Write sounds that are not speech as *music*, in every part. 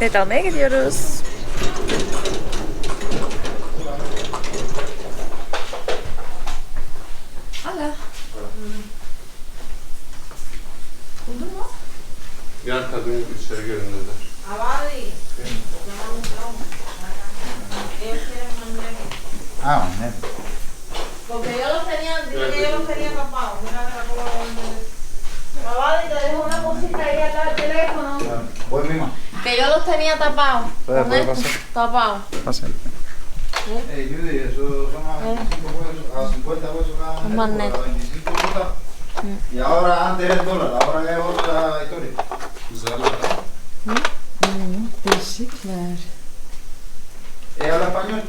Bilet almaya gidiyoruz. Tapados. Pasa. Eh, Judy, eso son a 25 pesos, a 50 pesos cada a 25 pesos. Y ahora antes era el dólar, ahora es otra historia. Güzel ya. Değişikler. ¿Ella habla español?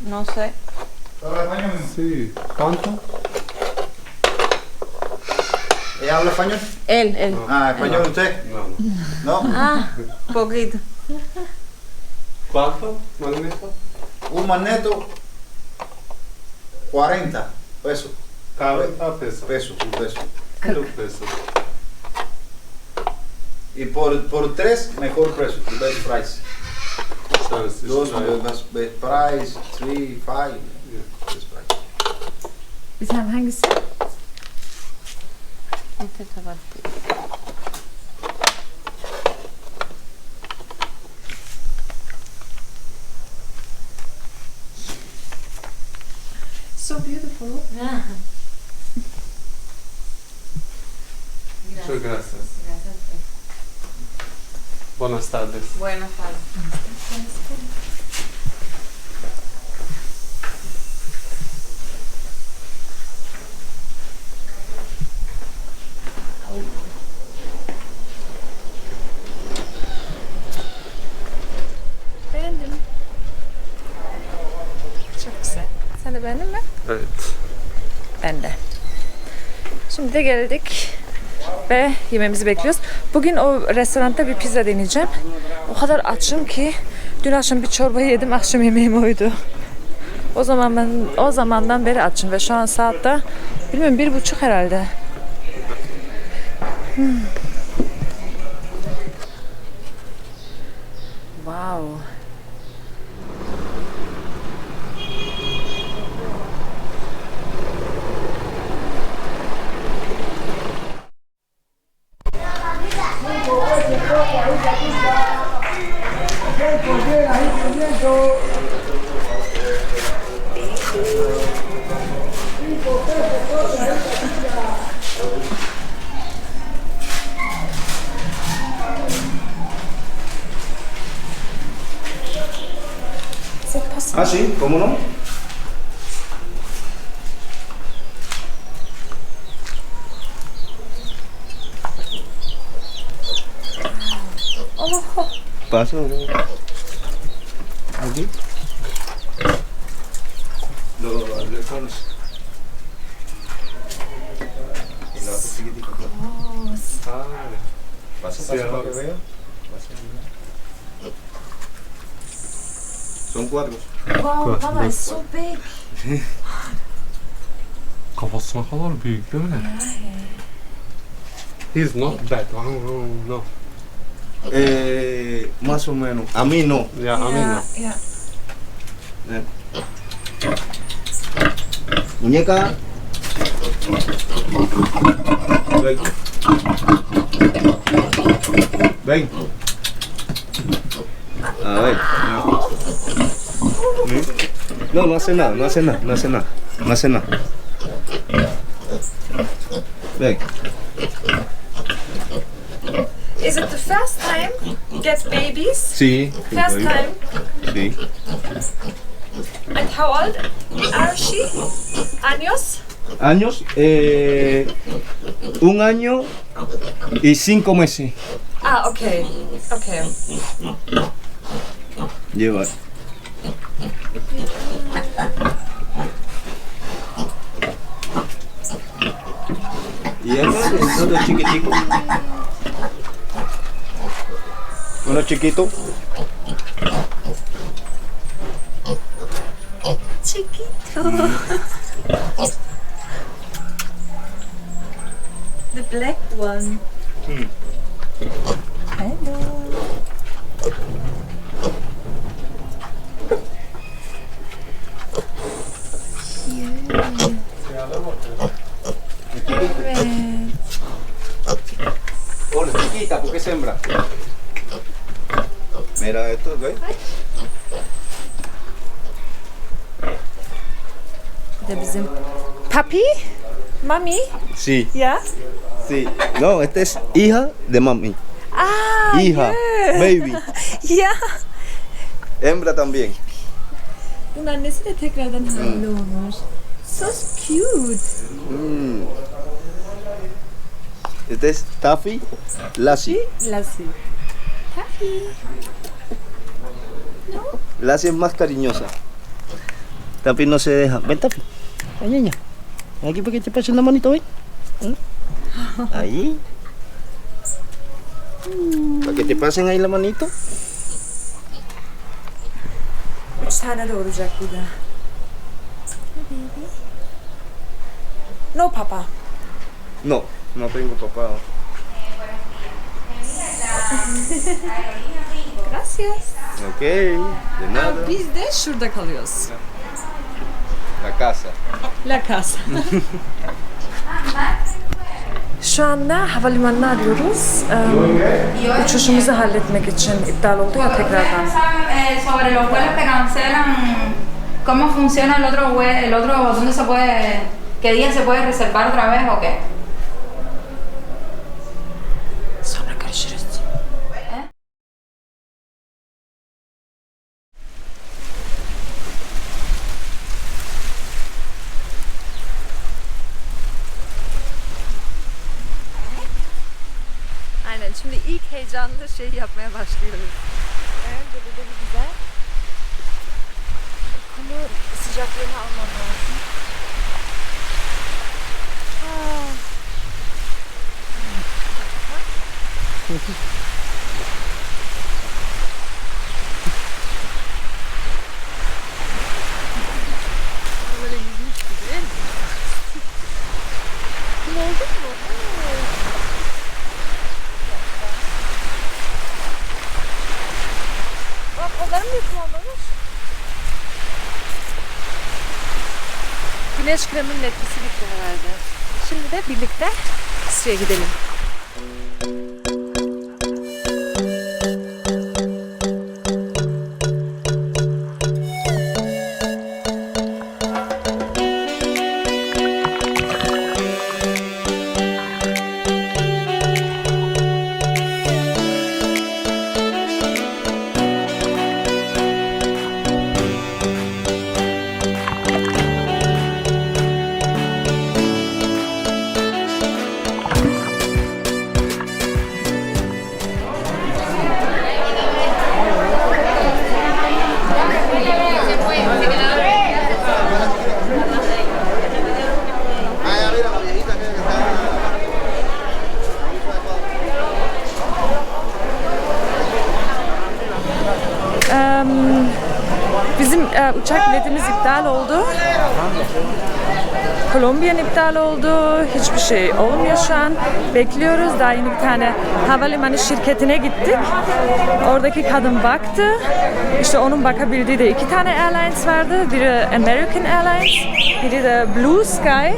No sé. ¿Habla español? Sí. ¿Cuánto? ¿Ella habla español? Él, él. Ah, ¿español usted? No, no. ¿No? Ah, poquito. ¿Cuánto? Magneto? Un magneto, 40 pesos. 40 pesos. Pesos, un peso. 40 pesos. Y por, por tres, mejor precio, best price. Şöyle Dos, şöyle. best, best price, three, five, best price. Tane hangisi? Este Muchas gracias. Buenas tardes. Buenas tardes. Beğendim. Çok güzel. Sen de beğendin mi? Evet. Ben de. Şimdi de geldik ve yemeğimizi bekliyoruz. Bugün o restoranda bir pizza deneyeceğim. O kadar açım ki dün akşam bir çorba yedim, akşam yemeğim oydu. O zaman ben o zamandan beri açım ve şu an saatte bilmiyorum bir buçuk herhalde. Hmm. ¿Cómo no? Pasa, Aquí. Los alejones. Y la otra. Ah, pasa para ahora. que vea. Vea. Son cuatro. Wow, Mama is so big. kafası ne kadar büyük değil mi? He's not bad. Oh, no, no. Eh, más o menos. A mí no. Ya Amina. Ya. Muñeca. Ven. Ven. A ver. No, no hace nada, no hace nada, no hace nada, no hace nada. Ven. Is it the first time you get babies? Sí. First time. Sí. And how old are she? Años? Años, eh, un año y cinco meses. Ah, okay. Okay. Lleva. ¿Y acá? ¿Todo chiquitico? ¿Uno chiquito? Chiquito. The black one. Hmm. Hola, chiquita, ¿por qué sembra? Mira esto. Bir de bizim papi, mami. Sí, Ya. sí. No, esta es hija de mami. Aa, Hija, yeah. baby. *laughs* Ya. Hembra también. Bunun annesi de tekrardan hamile olmuş. So cute. Mm. Este es Taffy Lassie. Lassie. Papi. Lassie es más cariñosa. Taffy no se deja. Ven, Taffy. Ven, niña. Ven aquí para que te pasen la manito, ven. ¿Mm? Ahí. Para que te pasen ahí la manito. Doğuracak bir de. No papa. No, no tengo papá. Gracias. Ok, de nada. Biz de şurada kalıyoruz. La casa. La casa. *laughs* Şu anda havalimanını arıyoruz. Ee, uçuşumuzu halletmek için iptal oldu ya tekrardan. sobre los vuelos que cancelan, cómo funciona el otro vuelo, el otro, dónde se puede, qué día se puede reservar otra vez o qué? Aynen şimdi ilk heyecanlı şeyi yapmaya başlıyoruz. Önce burada bir güzel kumu sıcaklığını almam lazım. Ah. Böyle yüzmüş gibi. Kum oldu mu? Evet. Bak onların bir kum olmamış. Güneş kreminin etkisi bitti herhalde. Şimdi de birlikte İsviçre'ye gidelim. Şey olmuyor şu an. Bekliyoruz. Daha yeni bir tane havalimanı şirketine gittik. Oradaki kadın baktı. İşte onun bakabildiği de iki tane airlines vardı. Biri American Airlines, biri de Blue Sky.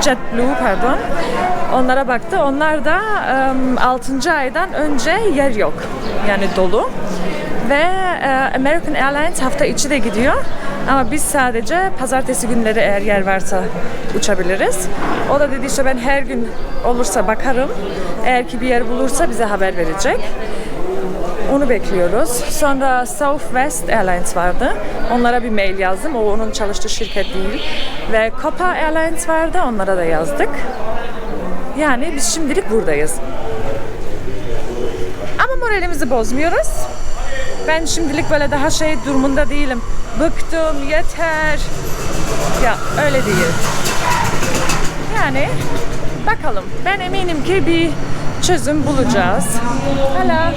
JetBlue pardon. Onlara baktı. Onlar da em, 6. aydan önce yer yok. Yani dolu. Ve e, American Airlines hafta içi de gidiyor. Ama biz sadece pazartesi günleri eğer yer varsa uçabiliriz. O da dedi işte ben her gün olursa bakarım. Eğer ki bir yer bulursa bize haber verecek. Onu bekliyoruz. Sonra Southwest Airlines vardı. Onlara bir mail yazdım. O onun çalıştığı şirket değil. Ve Copa Airlines vardı. Onlara da yazdık. Yani biz şimdilik buradayız. Ama moralimizi bozmuyoruz. Ben şimdilik böyle daha şey durumunda değilim. Bıktım, yeter. Ya öyle değil. Yani bakalım. Ben eminim ki bir çözüm bulacağız. Hala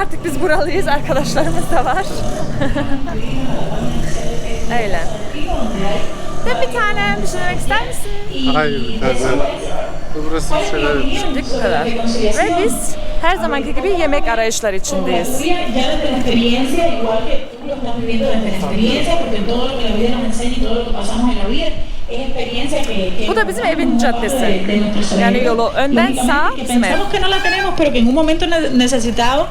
artık biz buralıyız. Arkadaşlarımız da var. *laughs* Öyle. De bir tane bir demek ister misin? Hayır, tersen. Burası bir şeyler. Şimdilik bu kadar. Ve biz her zamanki gibi yemek arayışlar içindeyiz. Bu da bizim evin caddesi. Yani yolu önden sağ bizim ev. que no la tenemos, pero que en un momento necesitado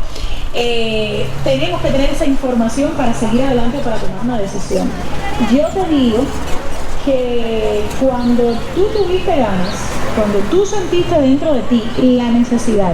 eh, tenemos que tener esa información para seguir adelante, para tomar una decisión. Yo te digo que cuando tú tuviste ganas, cuando tú sentiste dentro de ti la necesidad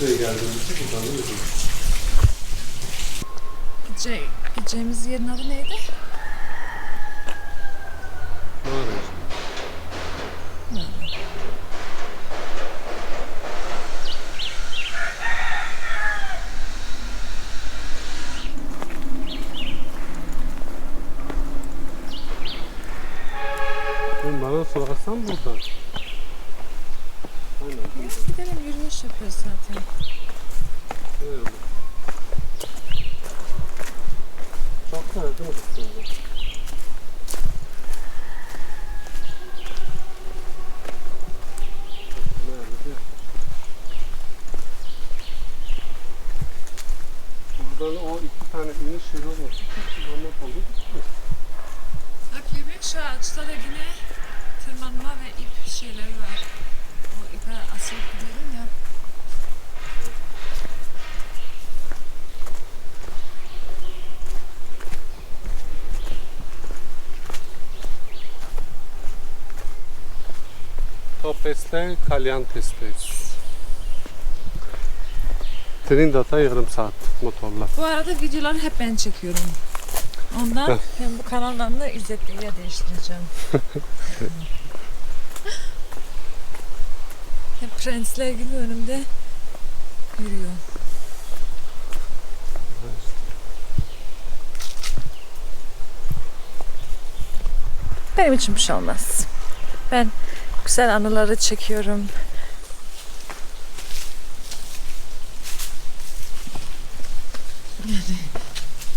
Şuraya geldiğimizde buradan gideceğimiz yerin adı neydi? Ne arıyorsun? Oğlum Bana sorarsan buradan. Aynen buradan. Gidelim yürüyüş yapıyoruz zaten. Öyle. Çok da yakın aslında. Buradan o iki tane iniş yeri olması çok kullanmak oldu. Bak Lübük şu ağaçta da yine tırmanma ve ip şeyleri var. O ipe asılıp gidelim ya. Topes'te Kalyantes'teyiz. Trindad'a yarım saat motorla. Bu arada videoları hep ben çekiyorum. Ondan ben bu kanalın adını İzzet diye değiştireceğim. *laughs* hep prensler gibi önümde yürüyor. Benim için bir şey olmaz. Ben güzel anıları çekiyorum.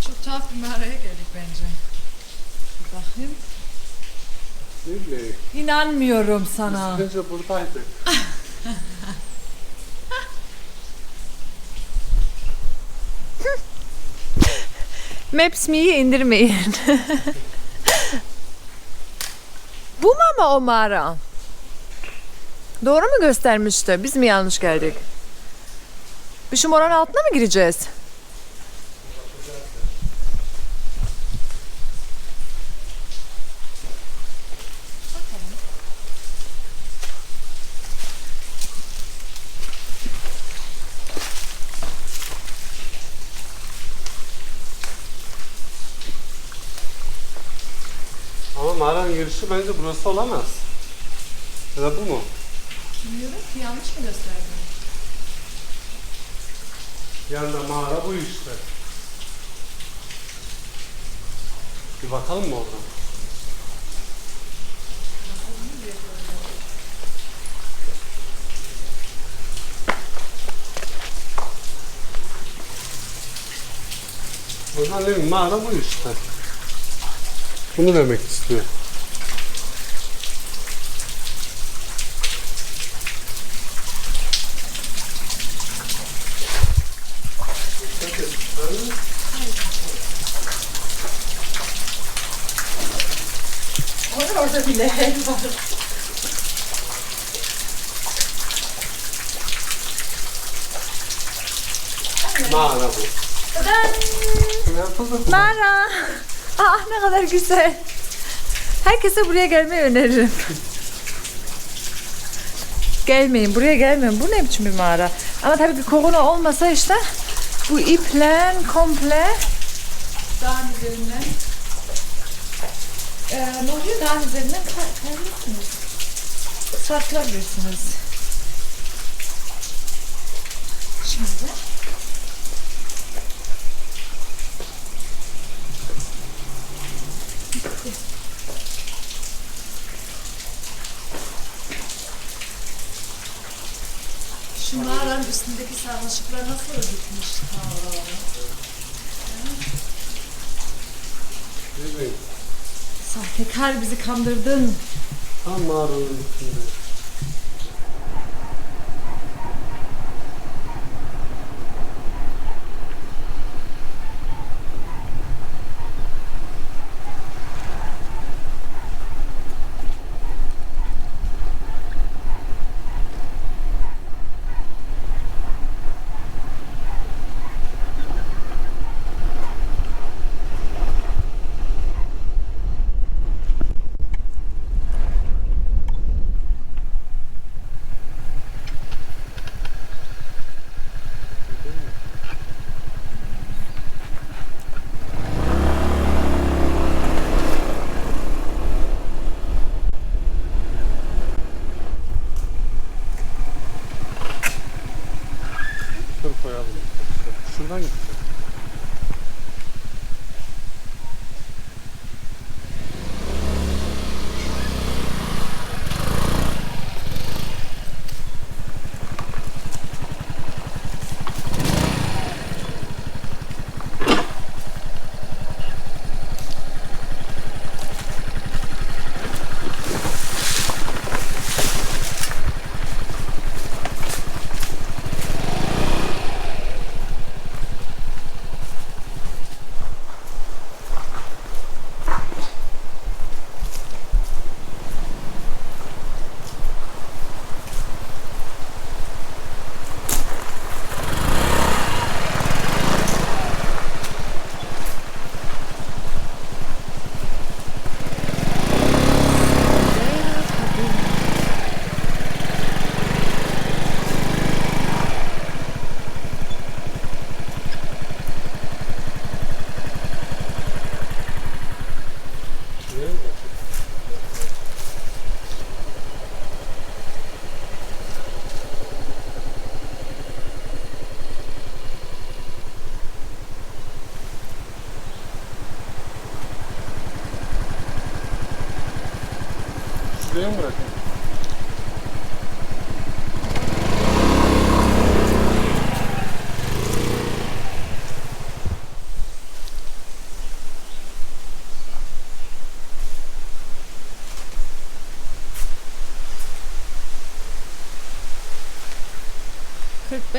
Çok tuhaf bir mağaraya geldik bence. Bir Bakayım. Ne bileyim. İnanmıyorum sana. Önce buradaydık. *laughs* Maps me'yi indirmeyin. *laughs* Bu mu ama o mağara? Doğru mu göstermişti? Biz mi yanlış geldik? Bir şu altına mı gireceğiz? Ama mağaranın girişi bence burası olamaz. Ya da bu mu? Bilmiyorum ki yanlış mı gösterdim? Yanında mağara bu işte. Bir bakalım mı oradan? Ne bileyim mağara bu işte. Bunu demek istiyor. orada bile var. Mağara bu. Mara. Aa ne kadar güzel. Herkese buraya gelmeyi öneririm. Gelmeyin, buraya gelmeyin. Bu ne biçim bir mağara? Ama tabii ki korona olmasa işte bu iple komple dağın üzerinden e, ne oluyor? Dağın üzerinden kay- kayabilirsiniz. Sarkılabilirsiniz. Şimdi Şu mağaranın üstündeki sarmaşıklar nasıl gitmiş? Evet. Sahtekar bizi kandırdın. Tam mağaranın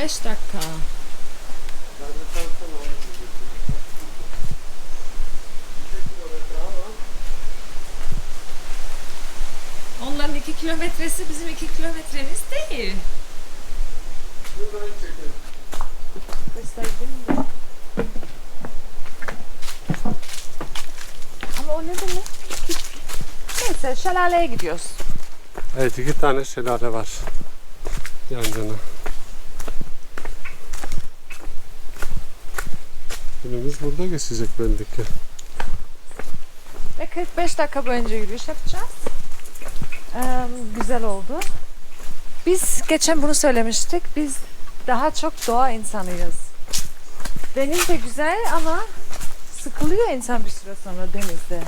45 dakika. Onların 2 kilometresi bizim 2 kilometremiz değil. Ama o ne demek? Neyse şelaleye gidiyoruz. Evet iki tane şelale var. Yan yana. Günümüz burada geçecek belli ki. Ve 45 dakika boyunca yürüyüş yapacağız. Ee, güzel oldu. Biz geçen bunu söylemiştik. Biz daha çok doğa insanıyız. Deniz de güzel ama sıkılıyor insan bir süre sonra denizde.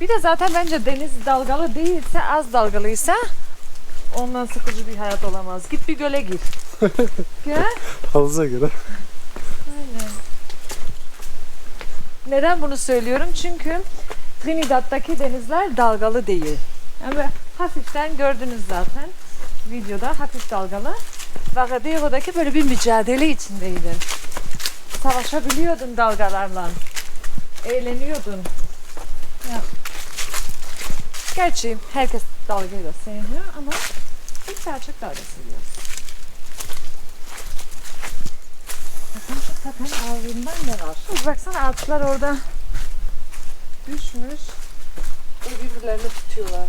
Bir de zaten bence deniz dalgalı değilse, az dalgalıysa ondan sıkıcı bir hayat olamaz. Git bir göle gir. *laughs* Gel. Havuza göre. Aynen. Neden bunu söylüyorum? Çünkü Trinidad'daki denizler dalgalı değil. Yani hafiften gördünüz zaten videoda hafif dalgalı. Vagadero'daki böyle bir mücadele içindeydin. Savaşabiliyordun dalgalarla. Eğleniyordun. Ya. Gerçi herkes dalgayı da sevmiyor ama biz daha çok dalga seviyoruz. Zaten ağzından ne var? Baksana atlar orada düşmüş. Ve birbirlerini tutuyorlar.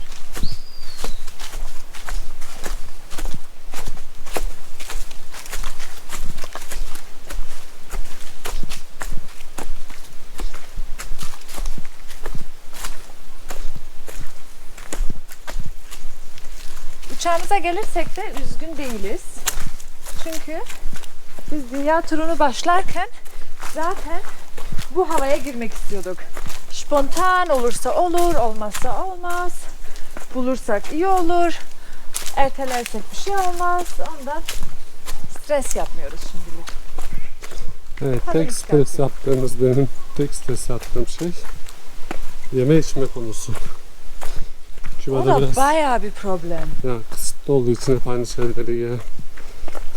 Uçağımıza gelirsek de üzgün değiliz. Çünkü biz dünya turunu başlarken zaten bu havaya girmek istiyorduk. Spontan olursa olur, olmazsa olmaz. Bulursak iyi olur. Ertelersek bir şey olmaz. Ondan stres yapmıyoruz şimdilik. Evet, Hadi tek stres yaptığımız benim tek stres yaptığım şey yeme içme konusu. O Küba'da da biraz bayağı bir problem. ya, kısıtlı olduğu için hep aynı şeyleri ye.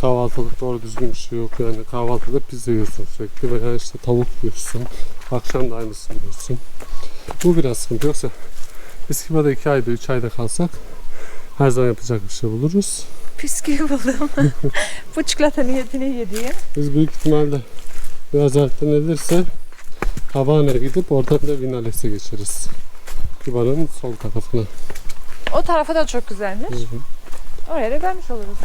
Kahvaltılık doğru düzgün bir şey yok yani kahvaltıda pizza yiyorsun sürekli veya işte tavuk yiyorsun. Akşam da aynısını yiyorsun. Bu biraz sıkıntı yoksa Küba'da 2 ayda 3 ayda kalsak her zaman yapacak bir şey buluruz. Püsküvi buldum. *laughs* bu çikolata niyetini yediğim. Biz büyük ihtimalle biraz ertelenirse Havana'ya gidip oradan da Vinales'e geçeriz. Küba'nın sol tarafına. O tarafa da çok güzelmiş. Hı hı. Oraya da gelmiş oluruz.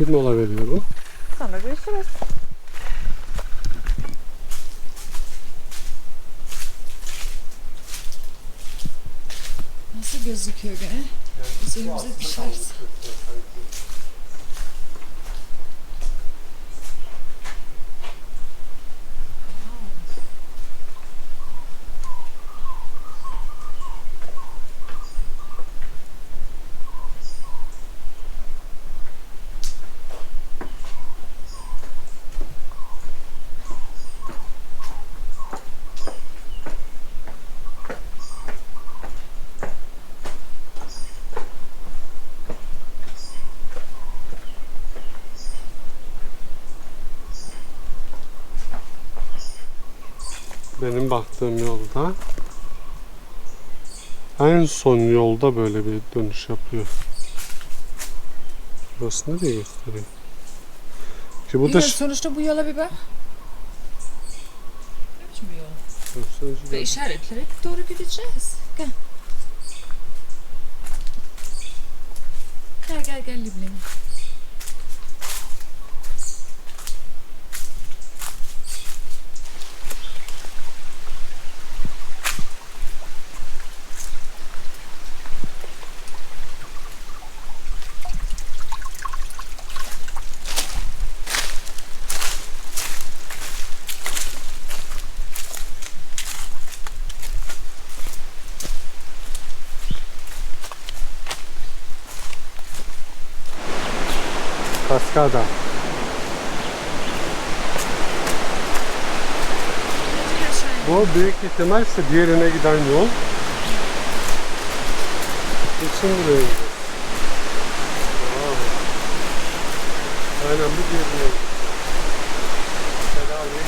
Bir mola veriyorum. Sonra görüşürüz. Nasıl gözüküyor gene? Üzerimize düşerse. Benim baktığım yolda en son yolda böyle bir dönüş yapıyor. Burası nereye göstereyim? Ki bu da sonuçta bu yola bir bak. Ne biçim bir yol? Gösterici Ve işaretleri doğru gideceğiz. Gel. Gel gel gel Liblim. Kaskada. Bu büyük ihtimal işte diğerine giden yol. İçin buraya gidiyor. Aynen bu diğerine gidiyor. Şelale.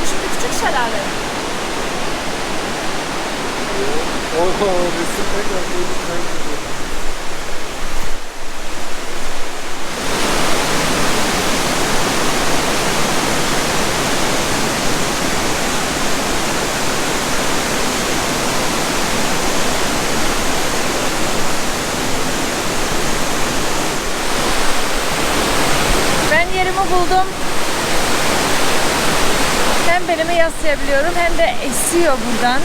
Bu şimdi küçük şelale. Oha Ben yerimi buldum. Hem belimi yaslayabiliyorum hem de esiyor buradan.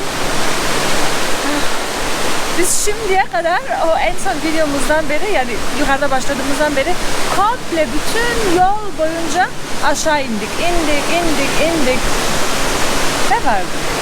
Biz şimdiye kadar o en son videomuzdan beri yani yukarıda başladığımızdan beri komple bütün yol boyunca aşağı indik. indik, indik, indik. Ne vardı?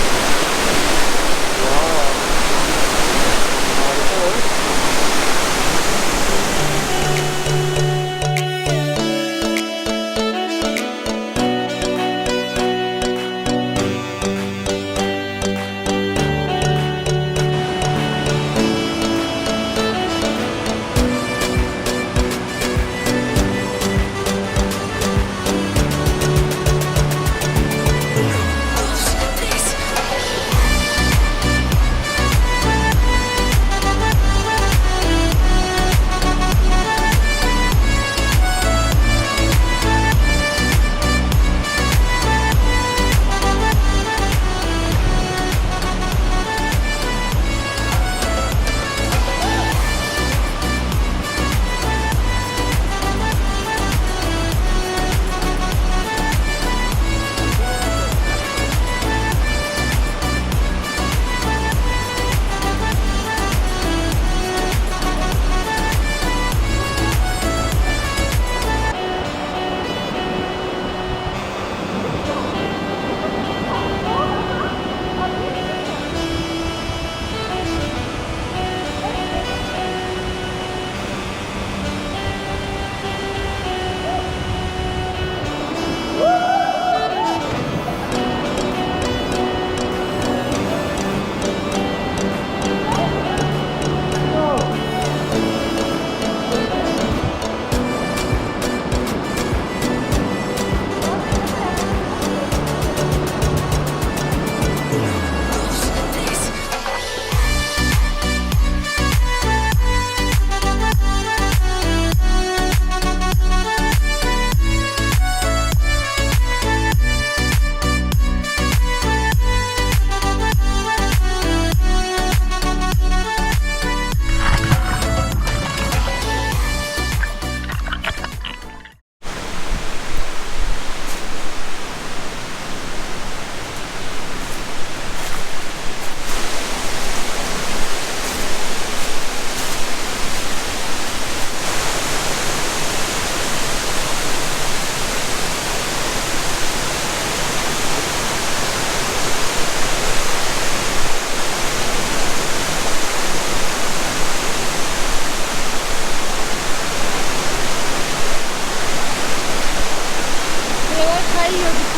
geliyor.